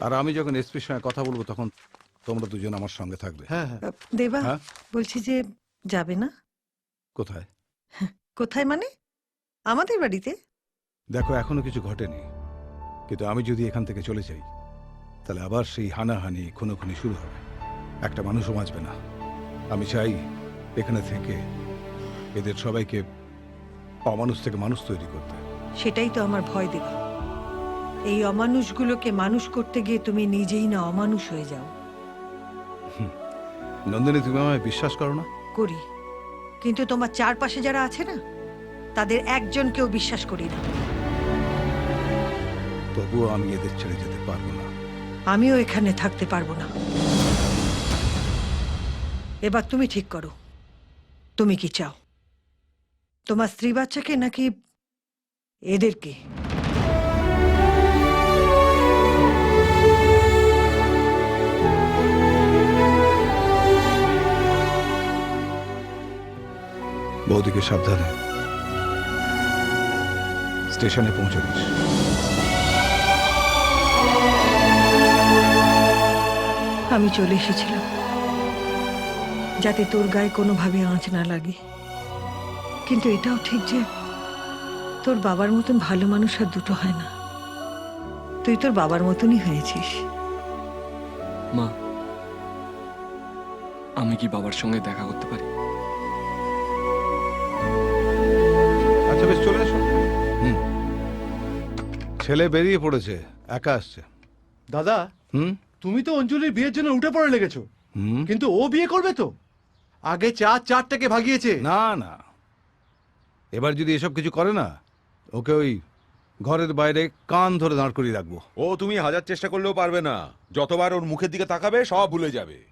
আর আমি যখন এসপির সঙ্গে কথা বলব তখন তোমরা দুজন আমার সঙ্গে থাকবে। হ্যাঁ হ্যাঁ। দেবা হ্যাঁ? বলছি যে যাবে না? কোথায়? কোথায় মানে? আমাদের বাড়িতে? দেখো এখনও কিছু ঘটেনি। কিন্তু আমি যদি এখান থেকে চলে যাই তাহলে আবার সেই হানাহানি খুনোখুনি শুরু হবে। একটা মানুষও বাঁচবে না। আমি চাই এখানে থেকে এদের সবাইকে অমানুষ থেকে মানুষ তৈরি করতে। সেটাই তো আমার ভয় দেবা। এই অমানুষগুলোকে মানুষ করতে গিয়ে তুমি নিজেই না অমানুষ হয়ে যাও। নন্দিনী তুমি আমায় বিশ্বাস করো না? করি। কিন্তু তোমার চারপাশে যারা আছে না তাদের একজনকেও বিশ্বাস করি না। তবুও আমি এদের ছেড়ে যেতে পারব না। আমিও এখানে থাকতে পারব না। এবার তুমি ঠিক করো। তুমি কি চাও? তোমার স্ত্রী বাচ্চাকে নাকি এদেরকে? বৌদিকে সাবধানে। স্টেশনে পৌঁছে দিস আমি চলে এসেছিলাম। যাতে তোর গায়ে কোনোভাবে আঁচ না লাগে। কিন্তু এটাও ঠিক যে তোর বাবার মতন ভালো মানুষ আর দুটো হয় না। তুই তোর বাবার মতনই হয়েছিস। মা আমি কি বাবার সঙ্গে দেখা করতে পারি? ছেলে বেরিয়ে পড়েছে একা আসছে। দাদা হুম? তুমি তো অঞ্জলির বিয়ের জন্য উঠে পড়ে লেগেছো। হুম? কিন্তু ও বিয়ে করবে তো? আগে চার চারটাকে ভাগিয়েছে। না না। এবার যদি এসব কিছু করে না ওকে ওই ঘরের বাইরে কান ধরে দাঁড় করিয়ে রাখব। ও তুমি হাজার চেষ্টা করলেও পারবে না। যতবার ওর মুখের দিকে তাকাবে সব ভুলে যাবে।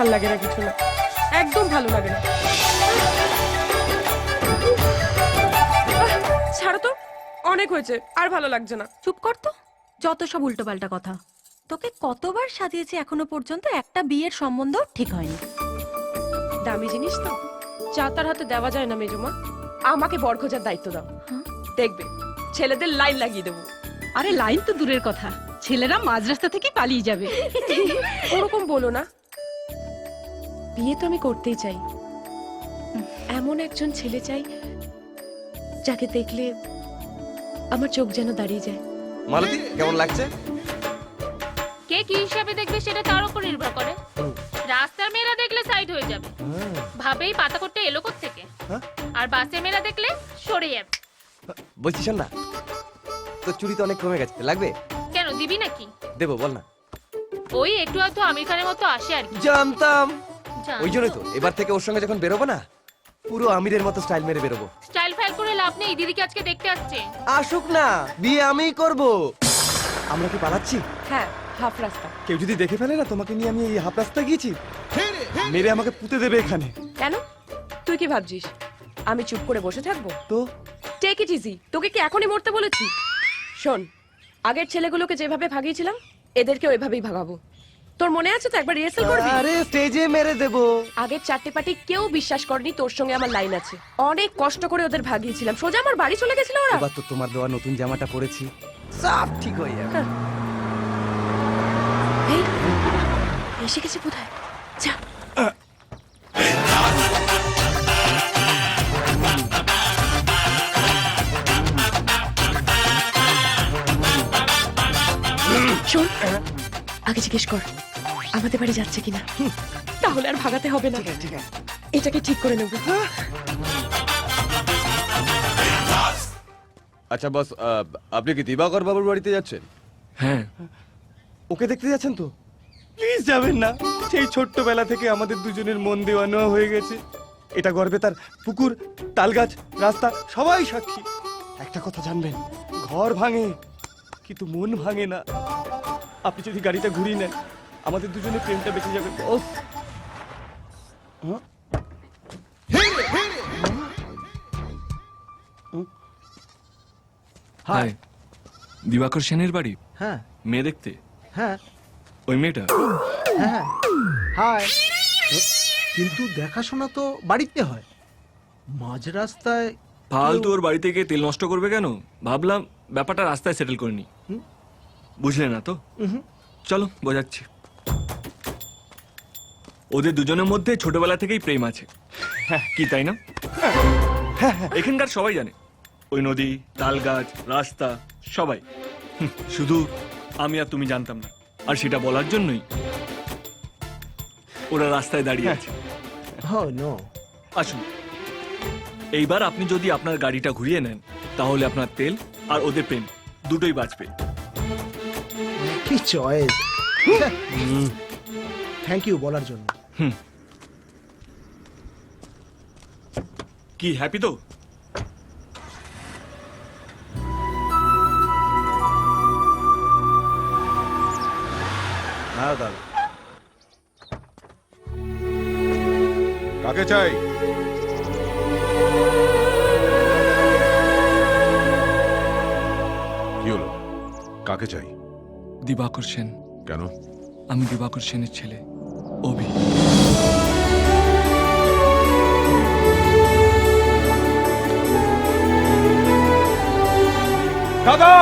ভালো লাগে না কিছু না। একদম ভালো লাগে না। ছাড়ো তো অনেক হয়েছে আর ভালো লাগছে না। চুপ কর তো যত সব উল্টোপাল্টা কথা। তোকে কতবার সাজিয়েছি এখনও পর্যন্ত একটা বিয়ের সম্বন্ধ ঠিক হয়নি। দামি জিনিস তো চা তার হাতে দেওয়া যায় না মেজুমা। আমাকে বর খোঁজার দায়িত্ব দাও। হ্যাঁ? দেখবে ছেলেদের লাইন লাগিয়ে দেবো। আরে লাইন তো দূরের কথা। ছেলেরা মাঝ রাস্তা থেকে পালিয়ে যাবে। ওরকম বলো না বিয়ে তো আমি করতেই চাই। এমন একজন ছেলে চাই যাকে দেখলে আমার চোখ যেন দাঁড়িয়ে যায়। মালতী কেমন লাগছে? কে কি হিসাবে দেখবে সেটা তার উপর নির্ভর করে। রাস্তার মেয়েরা দেখলে সাইড হয়ে যাবে। ভাবেই পাতা করতে এলো থেকে হ্যাঁ? আর বাসের মেয়েরা দেখলে সরে যাবে। বলছি শোন না? তোর চুরি তো অনেক কমে গেছে লাগবে? কেন দিবি নাকি? দেবো বল না। ওই একটু আধটু আমির খানের মতো আসে আর কি। জানতাম। জানো ওই জন্যই তো এবার থেকে ওর সঙ্গে যখন বেরোবো না পুরো আমিরের মতো স্টাইল মেরে বেরোবো। স্টাইল ফাইল করে লাভ নেই দিদিকে আজকে দেখতে আসছে। আসুক না বিয়ে আমিই করব। আমরা কি পালাচ্ছি? হ্যাঁ হাফ রাস্তা। কেউ যদি দেখে ফেলে না তোমাকে নিয়ে আমি এই হাফ রাস্তা গিয়েছি। মেরে আমাকে পুঁতে দেবে এখানে। কেন? তুই কি ভাবছিস? আমি চুপ করে বসে থাকব? তো? টেক ইট ইজি তোকে কি এখনই মরতে বলেছি? শোন আগের ছেলেগুলোকে যেভাবে ভাগিয়েছিলাম এদেরকে ওইভাবেই ভাগাবো। তোর মনে আছে তো একবার রিহার্সাল করবি? আরে স্টেজে মেরে দেবো। আগের চারটে পার্টি কেউ বিশ্বাস করেনি তোর সঙ্গে আমার লাইন আছে। অনেক কষ্ট করে ওদের ভাগিয়েছিলাম। সোজা আমার বাড়ি চলে গেছিল ওরা। এবার তো তোমার দেওয়া নতুন জামাটা পরেছি। সব ঠিক হয়ে যাবে। এই, এসে গেছে বোধহয়। যা। শোন আগে জিজ্ঞেস কর। আমাদের বাড়ি যাচ্ছে কিনা? তাহলে আর ভাগাতে হবে না। ঠিক আছে এটাকে ঠিক করে নেব। আচ্ছা বস আপনি কি দিবাকর বাবুর বাড়িতে যাচ্ছেন? হ্যাঁ। ওকে দেখতে যাচ্ছেন তো? প্লিজ যাবেন না। সেই ছোট্টবেলা থেকে আমাদের দুজনের মন দেওয়া নেওয়া হয়ে গেছে। এটা গর্বে তার পুকুর তালগাছ রাস্তা সবাই সাক্ষী। একটা কথা জানবেন ঘর ভাঙে কিন্তু মন ভাঙে না। আপনি যদি গাড়িটা ঘুরিয়ে নেন আমাদের দুজনের প্রেমটা বেঁচে যাবে। বস হাই। দিবাকর সেনের বাড়ি? হ্যাঁ। মেয়ে দেখতে? হ্যাঁ। ওই মেয়েটা? হ্যাঁ হাই। কিন্তু দেখাশোনা তো বাড়িতে হয়। মাঝ রাস্তায় ফালতু ওর বাড়িতে গিয়ে তেল নষ্ট করবে কেন? ভাবলাম ব্যাপারটা রাস্তায় সেটেল করে নি। হুম। বুঝলে না তো। চলো বোঝাচ্ছি। ওদের দুজনের মধ্যে ছোটবেলা থেকেই প্রেম আছে। হ্যাঁ কি তাই না? এখানকার সবাই জানে। ওই নদী তাল গাছ রাস্তা সবাই। শুধু আমি আর তুমি জানতাম না। আর সেটা বলার জন্যই ওরা রাস্তায় দাঁড়িয়ে আছে। হ্যাঁ আসুন। এইবার আপনি যদি আপনার গাড়িটা ঘুরিয়ে নেন তাহলে আপনার তেল আর ওদের প্রেম দুটোই বাঁচবে। কি চয়েস। থ্যাংক ইউ বলার জন্য। কি হ্যাপি তো? হ্যাঁ দাদা। কাকে চাই? কি হলো? কাকে চাই? দিবাকর সেন। কেন? আমি দিবাকর সেনের ছেলে অভি। দাদা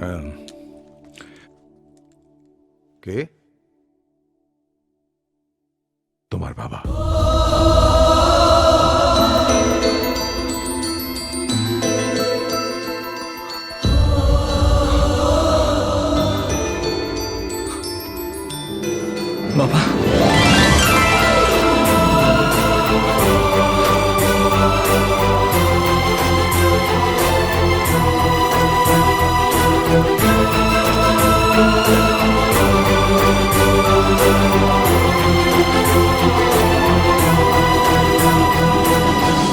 হ্যাঁ। কে তোমার বাবা।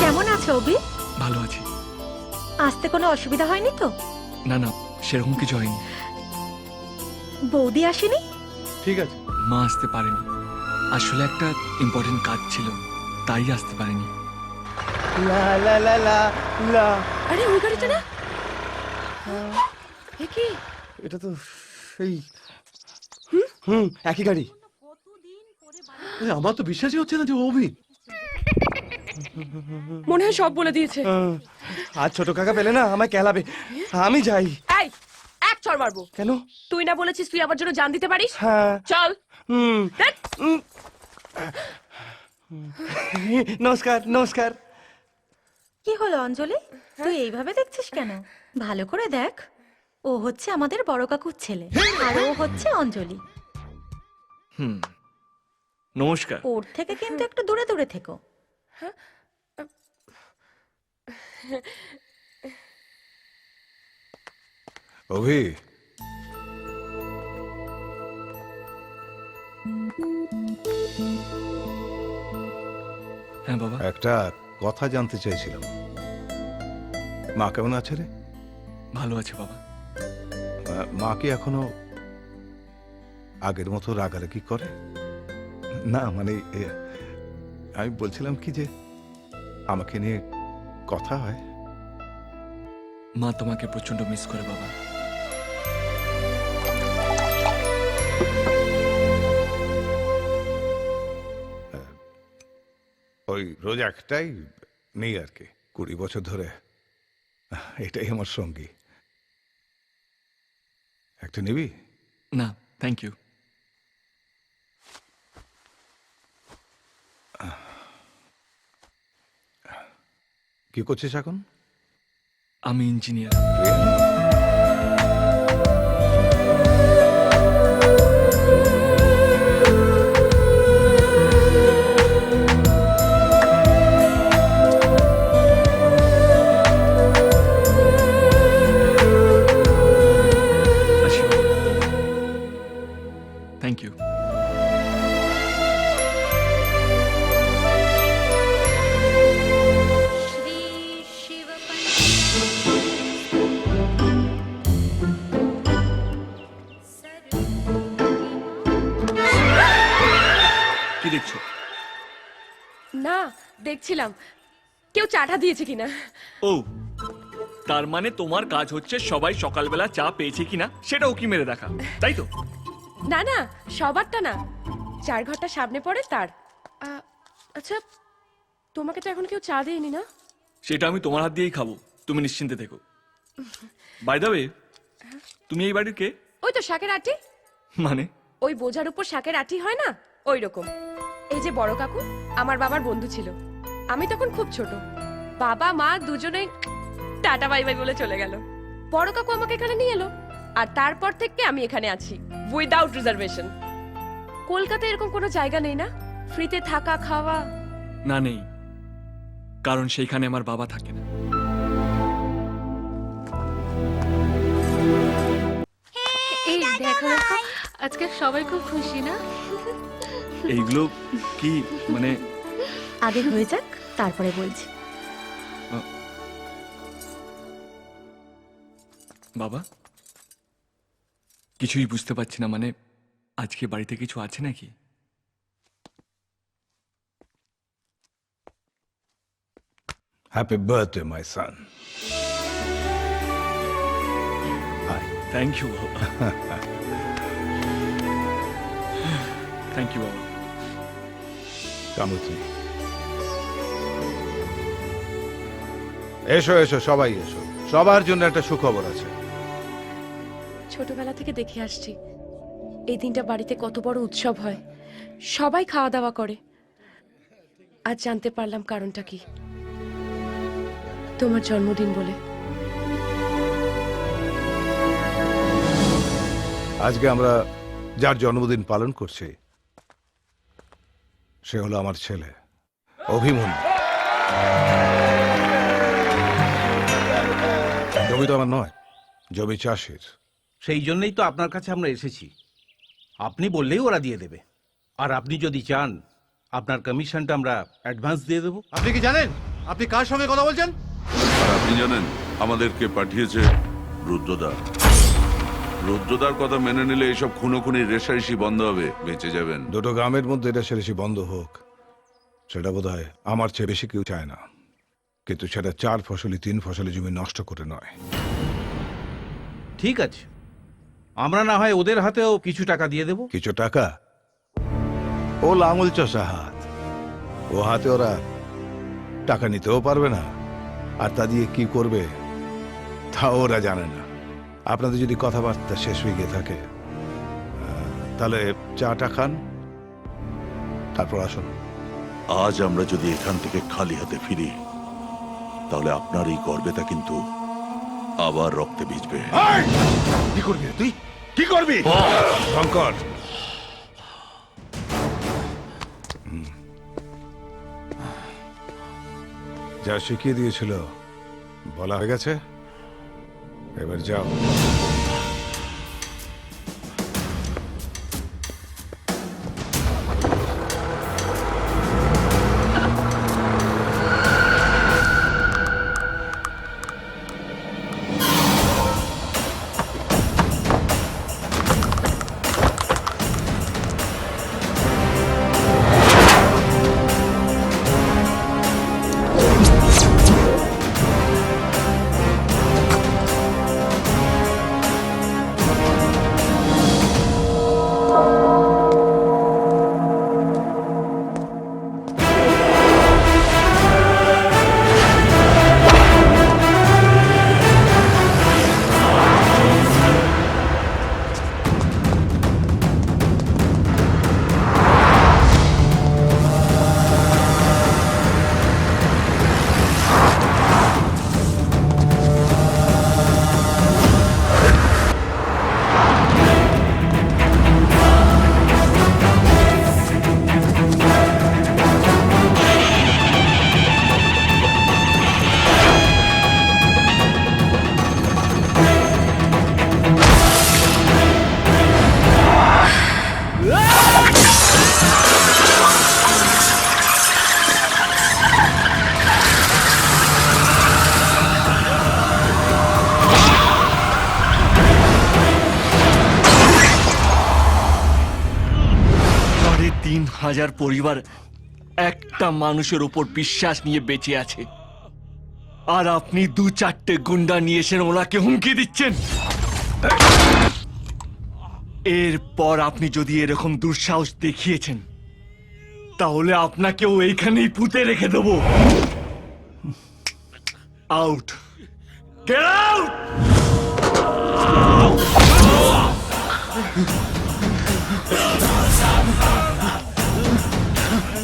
কেমন আছো অবি ভালো আছি। আসতে কোনো অসুবিধা হয়নি তো? না না সেরকম কিছু হয়নি। বৌদি আসেনি? ঠিক আছে। মা আসতে পারেনি। আসলে একটা ইম্পর্টেন্ট কাজ ছিল তাই আসতে পারেনি। লা লা লা লা লা। আরে ওই গাড়িটা না? এ কি? এটা তো সেই হুম একই গাড়ি। আরে, আমার তো বিশ্বাসই হচ্ছে না যে অভি। মনে হয় সব বলে দিয়েছে। আজ ছোট কাকা পেলে না আমায় কেলাবে। আমি যাই। এই চড় মারবো। কেন? তুই না বলেছিস তুই আমার জন্য জান দিতে পারিস? হ্যাঁ। চল। হুম। নমস্কার নমস্কার। কি হলো অঞ্জলি? তুই এইভাবে দেখছিস কেন? ভালো করে দেখ। ও হচ্ছে আমাদের বড় কাকুর ছেলে আর ও হচ্ছে অঞ্জলি। হুম। নমস্কার। ওর থেকে কিন্তু একটু দূরে দূরে থেকো। অভি হ্যাঁ বাবা। একটা কথা জানতে চাইছিলাম। মা কেমন আছে রে? ভালো আছে বাবা। আহ, মা কি এখনও আগের মতো রাগারাগি করে? না মানে এ, আমি বলছিলাম কি যে আমাকে নিয়ে কথা হয়। মা তোমাকে প্রচণ্ড মিস করে বাবা। ওই রোজ একটাই নেই আর কি কুড়ি বছর ধরে। এটাই আমার সঙ্গী। একটা নিবি? না থ্যাংক ইউ কি করছিস এখন? আমি ইঞ্জিনিয়ার। দিয়েছে কিনা? ও তার মানে তোমার কাজ হচ্ছে সবাই সকালবেলা চা পেয়েছে কিনা সেটা উকি মেরে দেখা তাই তো? না না সবারটা না। চার ঘরটা সামনে পড়ে তার। আ, আচ্ছা তোমাকে তো এখন কেউ চা দেয়নি না? সেটা আমি তোমার হাত দিয়েই খাব তুমি নিশ্চিন্তে থেকো। বাই দ্য ওয়ে তুমি এই বাড়ির কে? ওই তো শাকের আটি। মানে? ওই বোঝার উপর শাকের আটি হয় না? ওই রকম। এই যে বড় কাকু আমার বাবার বন্ধু ছিল। আমি তখন খুব ছোট। বাবা মা দুজনেই টাটা বাই বাই বলে চলে গেল। বড় কাকু আমাকে এখানে নিয়ে এলো আর তারপর থেকে আমি এখানে আছি উইদাউট রিজার্ভেশন কলকাতায় এরকম কোনো জায়গা নেই না? ফ্রিতে থাকা খাওয়া? না নেই কারণ সেইখানে আমার বাবা থাকে না। এই দেখো দেখো আজকে সবাই খুব খুশি না? এইগুলো কি মানে আগে হয়ে যাক তারপরে বলছি। বাবা? কিছুই বুঝতে পারছি না মানে আজকে বাড়িতে কিছু আছে নাকি? Happy birthday my son thank you বাবা থ্যাংক ইউ বাবা এসো এসো সবাই এসো। সবার জন্য একটা সুখবর আছে। ছোটবেলা থেকে দেখে আসছি। এই দিনটা বাড়িতে কত বড় উৎসব হয়। সবাই খাওয়া দাওয়া করে। আজ জানতে পারলাম কারণটা কি। তোমার জন্মদিন বলে। আজকে আমরা যার জন্মদিন পালন করছি, সে হলো আমার ছেলে, অভিমন্যু। জমি তো আমার নয়, জমি চাষের। সেই জন্যই তো আপনার কাছে আমরা এসেছি। আপনি বললেই ওরা দিয়ে দেবে। আর আপনি যদি চান আপনার কমিশনটা আমরা অ্যাডভান্স দিয়ে দেবো। আপনি কি জানেন? আপনি কার সঙ্গে কথা বলছেন? আর আপনি জানেন আমাদেরকে পাঠিয়েছে রুদ্রদা। রুদ্রদার কথা মেনে নিলে এসব খুনো খুনি রেশারেশি বন্ধ হবে বেঁচে যাবেন। দুটো গ্রামের মধ্যে এটা সেরেসি বন্ধ হোক সেটা বোধ হয় আমার চেয়ে বেশি কেউ চায় না। কিন্তু সেটা চার ফসলি তিন ফসলি জমি নষ্ট করে নয়। ঠিক আছে। আমরা না হয় ওদের হাতেও কিছু টাকা দিয়ে দেবো। কিছু টাকা? ও লাঙুল চষা হাত। ও হাতে ওরা টাকা নিতেও পারবে না। আর তা দিয়ে কি করবে? তা ওরা জানে না। আপনাদের যদি কথাবার্তা শেষ হয়ে গিয়ে থাকে তাহলে চাটা খান। তারপর আসুন। আজ আমরা যদি এখান থেকে খালি হাতে ফিরি তাহলে আপনার এই গর্বেতা কিন্তু আবার রক্তে ভিজবে। কি করবি তুই? কি করবি? শঙ্কর। যা শিখিয়ে দিয়েছিল বলা হয়ে গেছে? এবার যাও। হাজার পরিবার একটা মানুষের উপর বিশ্বাস নিয়ে বেঁচে আছে। আর আপনি দু চারটে গুন্ডা নিয়ে এসে ওনাকে হুমকি দিচ্ছেন। এরপর আপনি যদি এরকম দুঃসাহস দেখিয়েছেন, তাহলে আপনাকেও এইখানেই পুঁতে রেখে দেবো। আউট। গেট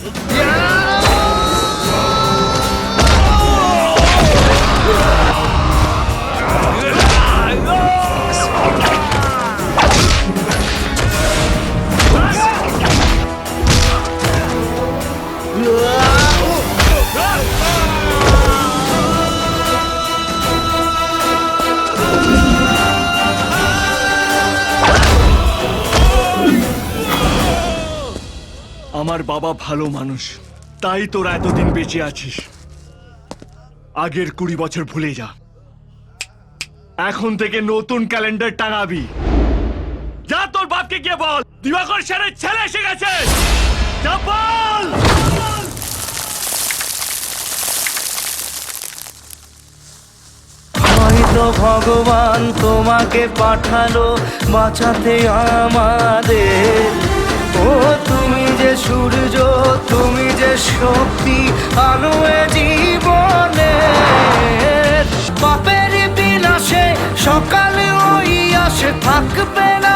আউট আমার বাবা ভালো মানুষ। তাই তোরা এতদিন বেঁচে আছিস। আগের কুড়ি বছর ভুলে যা। এখন থেকে নতুন ক্যালেন্ডার টাঙাবি। যা তোর বাপকে গিয়ে বল। দিবাকর সেনের ছেলে এসে গেছে। যা ভগবান তোমাকে পাঠালো, বাঁচাতে আমাদের। ও তুমি যে সূর্য, তুমি যে শক্তি, আলো জীবনে পাপের বিলাসে সকালে ওই আসে, থাকবে না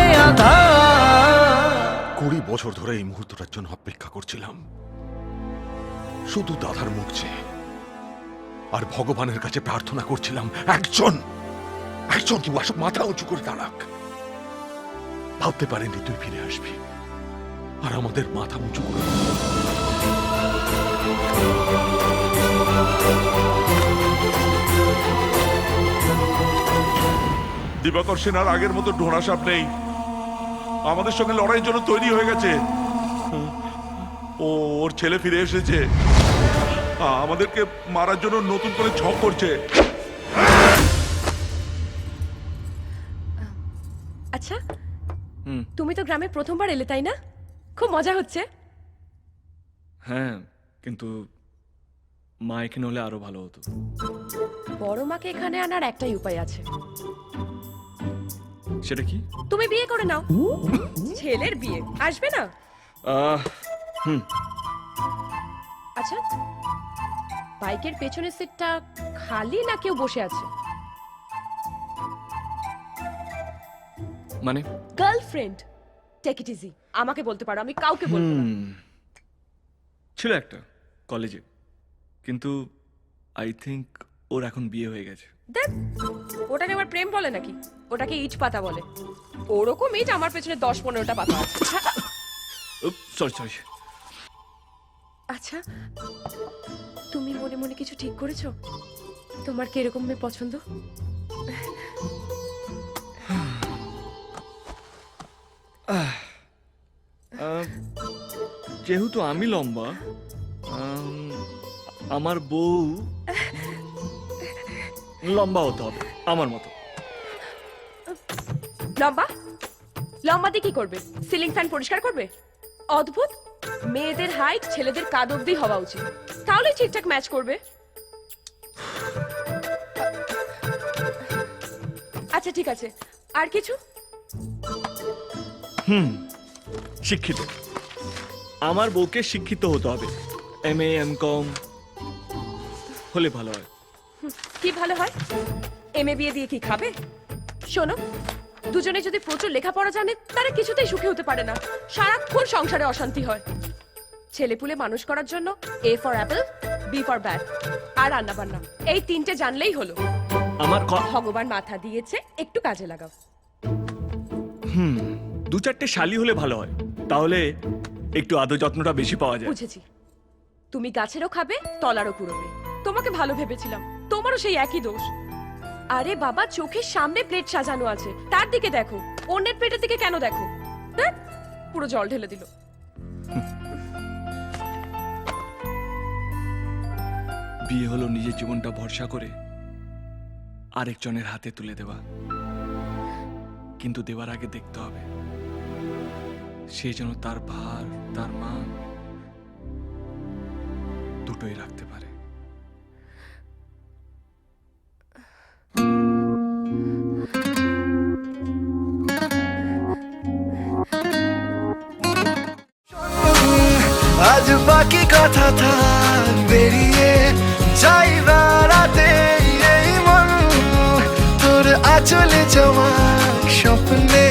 এ আধার। কুড়ি বছর ধরে এই মুহূর্তটার জন্য অপেক্ষা করছিলাম। শুধু দাদার মুখ চেয়ে আর ভগবানের কাছে প্রার্থনা করছিলাম, একজন একজন, কি মাথা উঁচু করে দাঁড়াক। ভাবতে পারেনি তুই ফিরে আসবি। আর আমাদের মাথা উঁচু করে দিবাকর সেনার আগের মতো ঢোড়া সাপ নেই। আমাদের সঙ্গে লড়াইয়ের জন্য তৈরি হয়ে গেছে। ও ওর ছেলে ফিরে এসেছে। আমাদেরকে মারার জন্য নতুন করে ছক করছে। আচ্ছা হুম। তুমি তো গ্রামে প্রথমবার এলে তাই না? খুব মজা হচ্ছে। হ্যাঁ কিন্তু মা এখানে হলে আরও ভালো হতো। বড় মাকে এখানে আনার একটাই উপায় আছে। সেটা কি? তুমি বিয়ে করে নাও। ছেলের বিয়ে। আসবে না? আহ, হুম। আচ্ছা বাইকের পেছনের সিটটা খালি না কেউ বসে আছে? মানে? গার্লফ্রেন্ড টেক ইট ইজি আমাকে বলতে পারো আমি কাউকে বলব না। ছিল একটা কলেজে কিন্তু আই থিংক ওর এখন বিয়ে হয়ে গেছে। দেখ ওটাকে আবার প্রেম বলে নাকি? ওটাকে ইট পাতা বলে। ওরকম ইট আমার পেছনে দশ পনেরোটা পাতা আছে। সরি সরি আচ্ছা তুমি মনে মনে কিছু ঠিক করেছ? তোমার কি এরকম মেয়ে পছন্দ? যেহেতু আমি লম্বা আম, আমার বউ লম্বা হতে হবে আমার মতো। লম্বা? লম্বা দিয়ে কি করবে? সিলিং ফ্যান পরিষ্কার করবে? অদ্ভুত! মেয়েদের হাইট ছেলেদের কাদ অব্দি হওয়া উচিত। তাহলে ঠিকঠাক ম্যাচ করবে। আচ্ছা ঠিক আছে। আর কিছু? হুম শিক্ষিত। আমার বউকে শিক্ষিত হতে হবে। এম এ এম কম হলে ভালো হয়। কি ভালো হয়? এম এ বিয়ে দিয়ে কি খাবে? শোনো দুজনে যদি প্রচুর লেখাপড়া জানে তারা কিছুতেই সুখী হতে পারে না। সারাক্ষণ সংসারে অশান্তি হয়। ছেলেপুলে মানুষ করার জন্য A for apple B for bat আর রান্না বান্না এই তিনটে জানলেই হলো। আমার ক- ভগবান মাথা দিয়েছে একটু কাজে লাগাও। হুম দু চারটে শালি হলে ভালো হয়। তাহলে একটু আদর যত্নটা বেশি পাওয়া যায়। বুঝেছি। তুমি গাছেরও খাবে তলারও কুড়োবে। তোমাকে ভালো ভেবেছিলাম। তোমারও সেই একই দোষ। আরে বাবা চোখের সামনে প্লেট সাজানো আছে। তার দিকে দেখো। অন্যের প্লেটের দিকে কেন দেখো? ধ্যাৎ, পুরো জল ঢেলে দিল। বিয়ে হলো নিজের জীবনটা ভরসা করে আরেকজনের হাতে তুলে দেওয়া। কিন্তু দেওয়ার আগে দেখতে হবে। সে যেন তার ভার, তার মান দুটোই রাখতে পারে। আজ বাকি কথা থাক, বেরিয়ে যাই রাতে এই মন তোর আচলে যাওয়া স্বপ্নে